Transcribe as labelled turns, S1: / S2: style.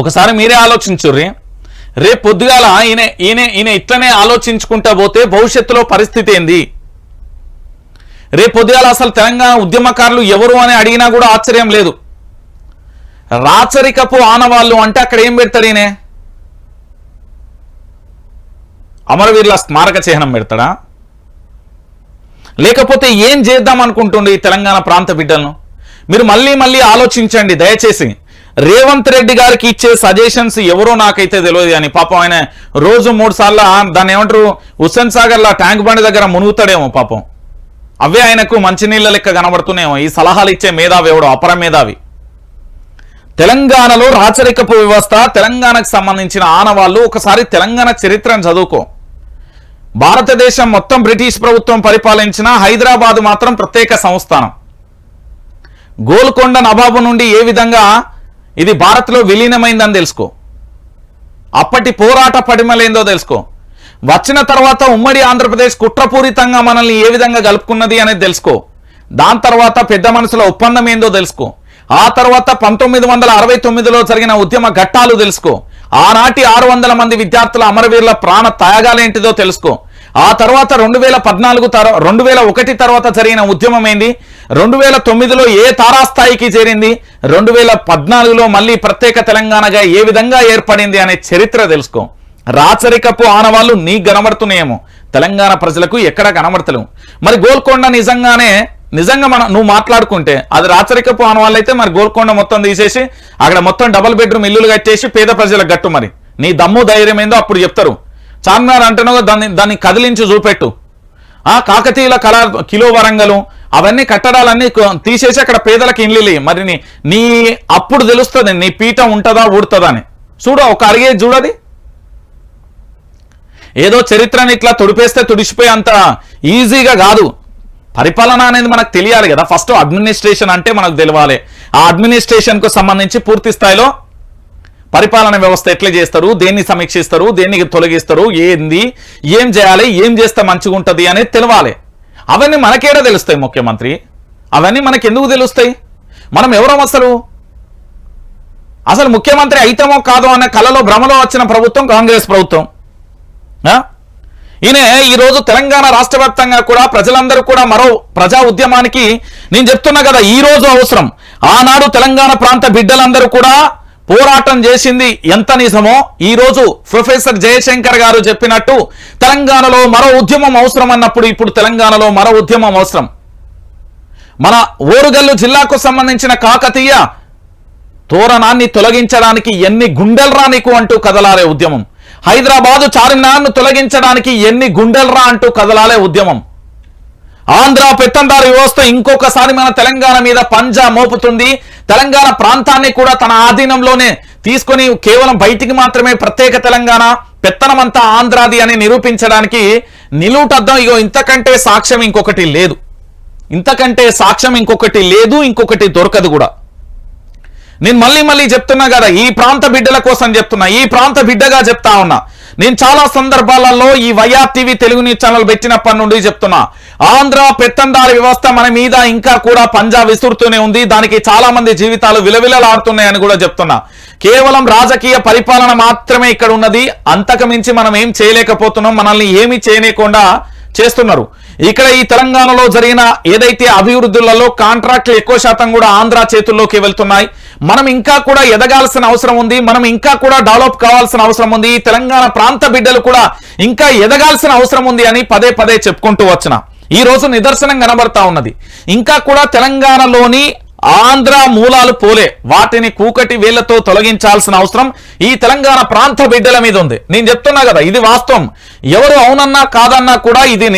S1: ఒకసారి మీరే ఆలోచించుర్రి. రేపు పొద్దుగాల ఈయన ఈయన ఈయన ఇట్లనే ఆలోచించుకుంటా పోతే భవిష్యత్తులో పరిస్థితి ఏంది? రేపు పొద్దుగాల అసలు తెలంగాణ ఉద్యమకారులు ఎవరు అని అడిగినా కూడా ఆశ్చర్యం లేదు. రాచరికపు ఆనవాళ్ళు అంటే అక్కడ ఏం పెడతాడు ఈయన? అమరవీరుల స్మారక చిహ్నం పెడతాడా? లేకపోతే ఏం చేద్దాం అనుకుంటుండే ఈ తెలంగాణ ప్రాంత బిడ్డలను? మీరు మళ్ళీ మళ్ళీ ఆలోచించండి దయచేసి. రేవంత్ రెడ్డి గారికి ఇచ్చే సజెషన్స్ ఎవరో నాకైతే తెలియదు అని. పాపం ఆయన రోజు మూడు సార్లు దాన్ని ఏమంటారు? హుస్సేన్ సాగర్లో ట్యాంక్ బండి దగ్గర మునుగుతాడేమో పాపం. అవే ఆయనకు మంచినీళ్ళ లెక్క కనబడుతున్నాయేమో. ఈ సలహాలు ఇచ్చే మేధావి ఎవడో? అపర మేధావి. తెలంగాణలో రాచరికపు వ్యవస్థ తెలంగాణకు సంబంధించిన ఆనవాళ్ళు ఒకసారి తెలంగాణ చరిత్రను చదువుకో. భారతదేశం మొత్తం బ్రిటిష్ ప్రభుత్వం పరిపాలించిన హైదరాబాద్ మాత్రం ప్రత్యేక సంస్థానం. గోల్కొండ నవాబు నుండి ఏ విధంగా ఇది భారత్లో విలీనమైందని తెలుసుకో. అప్పటి పోరాట పడిమలేందో తెలుసుకో. వచ్చిన తర్వాత ఉమ్మడి ఆంధ్రప్రదేశ్ కుట్రపూరితంగా మనల్ని ఏ విధంగా కలుపుకున్నది అనేది తెలుసుకో. దాని తర్వాత పెద్ద మనసుల ఒప్పందం ఏందో తెలుసుకో. ఆ తర్వాత పంతొమ్మిది వందల అరవై తొమ్మిదిలో జరిగిన ఉద్యమ ఘట్టాలు తెలుసుకో. ఆనాటి ఆరు వందల మంది విద్యార్థుల అమరవీరుల ప్రాణ త్యాగాలేంటిదో తెలుసుకో. ఆ తర్వాత రెండు వేల పద్నాలుగు తర్వాత రెండు వేల ఒకటి తర్వాత జరిగిన ఉద్యమం ఏంది? రెండు వేల తొమ్మిదిలో ఏ తారాస్థాయికి చేరింది? రెండు వేల పద్నాలుగులో మళ్ళీ ప్రత్యేక తెలంగాణగా ఏ విధంగా ఏర్పడింది అనే చరిత్ర తెలుసుకో. రాచరికపు ఆనవాళ్ళు నీకు కనబడుతున్నాయేమో. తెలంగాణ ప్రజలకు ఎక్కడ కనబడతలేవు. మరి గోల్కొండ నిజంగానే నిజంగా మనం నువ్వు మాట్లాడుకుంటే అది రాచరికపు ఆనవాళ్ళు అయితే మరి గోల్కొండ మొత్తం తీసేసి అక్కడ మొత్తం డబుల్ బెడ్రూమ్ ఇల్లులు కట్టేసి పేద ప్రజలకు గట్టు మరి. నీ దమ్ము ధైర్యం ఏందో అప్పుడు చెప్తారు. చార్మినార్ అంటున్నావు దాన్ని దాన్ని కదిలించి చూపెట్టు. ఆ కాకతీయుల కళ కిలో వరంగలు అవన్నీ కట్టడాలన్నీ తీసేసి అక్కడ పేదలకు ఇల్లు మరి నీ అప్పుడు తెలుస్తుంది నీ పీఠం ఉంటుందా ఊడుతుందా అని. చూడు ఒక అడిగే చూడది. ఏదో చరిత్రని ఇట్లా తుడిపేస్తే తుడిచిపోయి అంత ఈజీగా కాదు. పరిపాలన అనేది మనకు తెలియాలి కదా. ఫస్ట్ అడ్మినిస్ట్రేషన్ అంటే మనకు తెలియాలి ఆ అడ్మినిస్ట్రేషన్కు సంబంధించి పూర్తి స్థాయిలో పరిపాలన వ్యవస్థ ఎట్లా చేస్తారు దేన్ని సమీక్షిస్తారు దేన్ని తొలగిస్తారు ఏంది ఏం చేయాలి ఏం చేస్తే మంచిగా ఉంటుంది అనేది తెలవాలి. అవన్నీ మనకేడా తెలుస్తాయి ముఖ్యమంత్రి? అవన్నీ మనకి ఎందుకు తెలుస్తాయి? మనం ఎవరం అసలు? అసలు ముఖ్యమంత్రి అయితమో కాదో అనే కళలో భ్రమలో వచ్చిన ప్రభుత్వం కాంగ్రెస్ ప్రభుత్వం. ఆ? ఈయన ఈరోజు తెలంగాణ రాష్ట్ర వ్యాప్తంగా కూడా ప్రజలందరూ కూడా మరో ప్రజా ఉద్యమానికి నేను చెప్తున్నా కదా ఈ రోజు అవసరం. ఆనాడు తెలంగాణ ప్రాంత బిడ్డలందరూ కూడా పోరాటం చేసింది ఎంత నిజమో ఈ రోజు ప్రొఫెసర్ జయశంకర్ గారు చెప్పినట్టు తెలంగాణలో మరో ఉద్యమం అవసరం అన్నప్పుడు ఇప్పుడు తెలంగాణలో మరో ఉద్యమం అవసరం. మన ఓరుగల్లు జిల్లాకు సంబంధించిన కాకతీయ తోరణాన్ని తొలగించడానికి ఎన్ని గుండెల్రా నీకు అంటూ కదలాలే ఉద్యమం. హైదరాబాదు చార్మినార్ను తొలగించడానికి ఎన్ని గుండెల్రా అంటూ కదలాలే ఉద్యమం. ఆంధ్ర పెత్తందారు వ్యవస్థ ఇంకొకసారి మన తెలంగాణ మీద పంజా మోపుతుంది. తెలంగాణ ప్రాంతాన్ని కూడా తన ఆధీనంలోనే తీసుకొని కేవలం బయటికి మాత్రమే ప్రత్యేక తెలంగాణ పెత్తనమంతా ఆంధ్రాది అని నిరూపించడానికి నిలువుటద్దం ఇగో ఇంతకంటే సాక్ష్యం ఇంకొకటి లేదు. ఇంతకంటే సాక్ష్యం ఇంకొకటి లేదు ఇంకొకటి దొరకదు కూడా. నేను మళ్ళీ మళ్ళీ చెప్తున్నా కదా ఈ ప్రాంత బిడ్డల కోసం చెప్తున్నా ఈ ప్రాంత బిడ్డగా చెప్తా ఉన్నా. నేను చాలా సందర్భాలలో ఈ YR TV Telugu news channel పెట్టినప్పటి నుండి చెప్తున్నా. ఆంధ్ర పెత్తందారి వ్యవస్థ మన మీద ఇంకా కూడా పంజా విసురుతూనే ఉంది. దానికి చాలా మంది జీవితాలు విలవిలలాడుతున్నాయని కూడా చెప్తున్నా. కేవలం రాజకీయ పరిపాలన మాత్రమే ఇక్కడ ఉన్నది. అంతకమించి మనం ఏం చేయలేకపోతున్నాం. మనల్ని ఏమీ చేయలేకుండా చేస్తున్నారు. ఇక్కడ ఈ తెలంగాణలో జరిగిన ఏదైతే అభివృద్ధులలో కాంట్రాక్ట్లు ఎక్కువ శాతం కూడా ఆంధ్ర చేతుల్లోకి వెళ్తున్నాయి. మనం ఇంకా కూడా ఎదగాల్సిన అవసరం ఉంది మనం ఇంకా కూడా డెవలప్ కావాల్సిన అవసరం ఉంది తెలంగాణ ప్రాంత బిడ్డలు కూడా ఇంకా ఎదగాల్సిన అవసరం ఉంది అని పదే పదే చెప్పుకుంటూ వచ్చిన. ఈ రోజు నిదర్శనం కనబడతా ఉన్నది. ఇంకా కూడా తెలంగాణలోని ఆంధ్ర మూలాలు పోలే. వాటిని కూకటి వేళ్ళతో తొలగించాల్సిన అవసరం ఈ తెలంగాణ ప్రాంత బిడ్డల మీద ఉంది. నేను చెప్తున్నా కదా ఇది వాస్తవం. ఎవరు అవునన్నా కాదన్నా కూడా ఇది